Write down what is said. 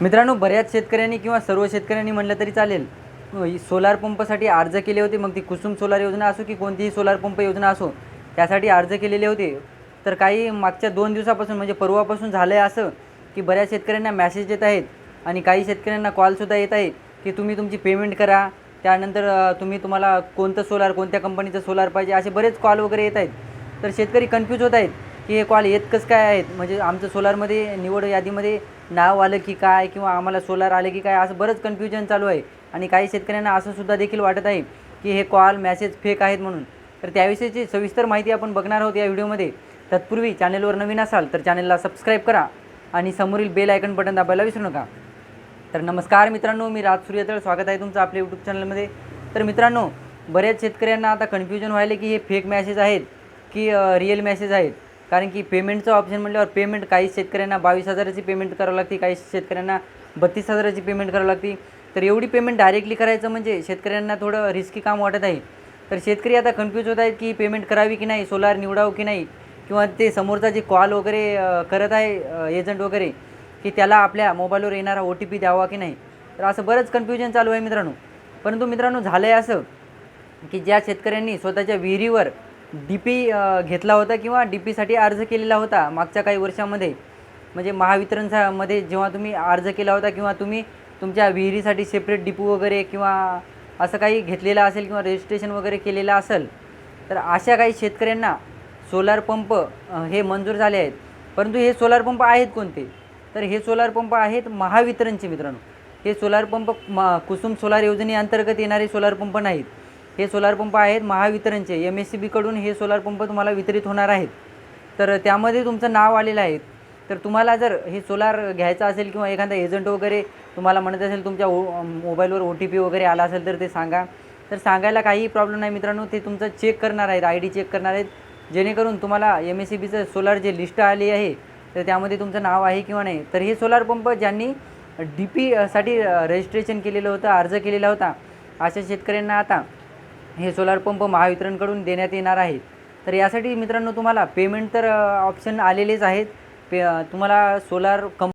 मित्रांनो बऱ्याच शेतकऱ्यांनी किंवा सर्व शेतकऱ्यांनी म्हणलं तरी चालेल. सोलार पंपसाठी अर्ज केले होते मग ती कुसुम सोलार योजना असो की कोणतीही सोलार पंप योजना असो त्यासाठी अर्ज केलेले होते. तर काही मागच्या दोन दिवसापासून म्हणजे परवापासून झालं आहे असं की बऱ्याच शेतकऱ्यांना मॅसेज येत आहेत आणि काही शेतकऱ्यांना कॉलसुद्धा येत आहे की तुम्ही तुमची पेमेंट करा. त्यानंतर तुम्ही तुम्हाला कोणतं सोलार कोणत्या कंपनीचं सोलार पाहिजे असे बरेच कॉल वगैरे येत आहेत. तर शेतकरी कन्फ्यूज होत आहेत. की हे कॉल येत कसं काय आहेत? म्हणजे आमचं सोलारमध्ये निवड यादीमध्ये नाव आलं की काय किंवा आम्हाला सोलार आले की काय असं बरंच कन्फ्युजन चालू आहे. आणि काही शेतकऱ्यांना असं सुद्धा देखील वाटत आहे की हे कॉल मॅसेज फेक आहेत म्हणून. तर त्याविषयीची सविस्तर माहिती आपण बघणार आहोत या व्हिडिओमध्ये. तत्पूर्वी चॅनेलवर नवीन असाल तर चॅनेलला सबस्क्राईब करा आणि समोरील बेल आयकन बटन दाबायला विसरू नका. तर नमस्कार मित्रांनो मी राज सूर्यतळ. स्वागत आहे तुमचं आपल्या यूट्यूब चॅनलमध्ये तर मित्रांनो बऱ्याच शेतकऱ्यांना आता कन्फ्युजन व्हायले की हे फेक मॅसेज आहेत की रिअल मॅसेज आहेत. कारण की पेमेंटचं ऑप्शन म्हटल्यावर पेमेंट काही शेतकऱ्यांना बावीस हजाराची पेमेंट करावं लागते काही शेतकऱ्यांना बत्तीस हजाराची पेमेंट करावं लागते. तर एवढी पेमेंट डायरेक्टली करायचं म्हणजे शेतकऱ्यांना थोडं रिस्की काम वाटत आहे. तर शेतकरी आता कन्फ्यूज होत आहेत की पेमेंट करावी की नाही सोलार निवडावं की नाही किंवा ते समोरचा जे कॉल वगैरे करत आहे एजंट वगैरे की त्याला आपल्या मोबाईलवर येणारा ओ टी पी द्यावा की नाही. तर असं बरंच कन्फ्युजन चालू आहे मित्रांनो. परंतु मित्रांनो झालं आहे असं की ज्या शेतकऱ्यांनी स्वतःच्या विहिरीवर डी पी घेतला होता किंवा डी पीसाठी अर्ज केलेला होता मागच्या काही वर्षामध्ये? म्हणजे महावितरणमध्ये जेव्हा तुम्ही अर्ज केला होता किंवा तुम्ही तुमच्या विहिरीसाठी सेपरेट डिपू वगैरे किंवा असं काही घेतलेलं असेल किंवा रजिस्ट्रेशन वगैरे केलेलं असेल तर अशा काही शेतकऱ्यांना सोलार पंप हे मंजूर झाले आहेत. परंतु हे सोलार पंप आहेत कोणते? तर हे सोलार पंप आहेत महावितरणचे मित्रांनो. हे सोलार पंप म कुसुम सोलार योजनेअंतर्गत येणारे सोलार पंप नाहीत. हे सोलार पंप आहेत महावितरणचे. एम एस सी बीकडून हे सोलार पंप तुम्हाला वितरित होणार आहेत. तर त्यामध्ये तुमचं नाव आलेलं आहे. तर तुम्हाला जर हे सोलार घ्यायचं असेल किंवा एखादा एजंट वगैरे तुम्हाला म्हणत असेल तुमच्या ओ मोबाईलवर ओ टी पी वगैरे आला असेल तर ते सांगा. तर सांगायला काहीही प्रॉब्लेम नाही मित्रांनो ते तुमचं चेक करणार आहेत आय डी चेक करणार आहेत. जेणेकरून तुम्हाला एम एस सी बीचं सोलार जे लिस्ट आली आहे तर त्यामध्ये तुमचं नाव आहे किंवा नाही. तर हे सोलार पंप ज्यांनी डी पी साठी रजिस्ट्रेशन केलेलं होतं अर्ज केलेला होता अशा शेतकऱ्यांना आता हे सोलार पंप महावितरणकडून देण्यात येणार आहे. तर यासाठी मित्रांनो तुम्हाला पेमेंट तर ऑप्शन आलेलेच आहेत. पे तुम्हाला सोलार कंप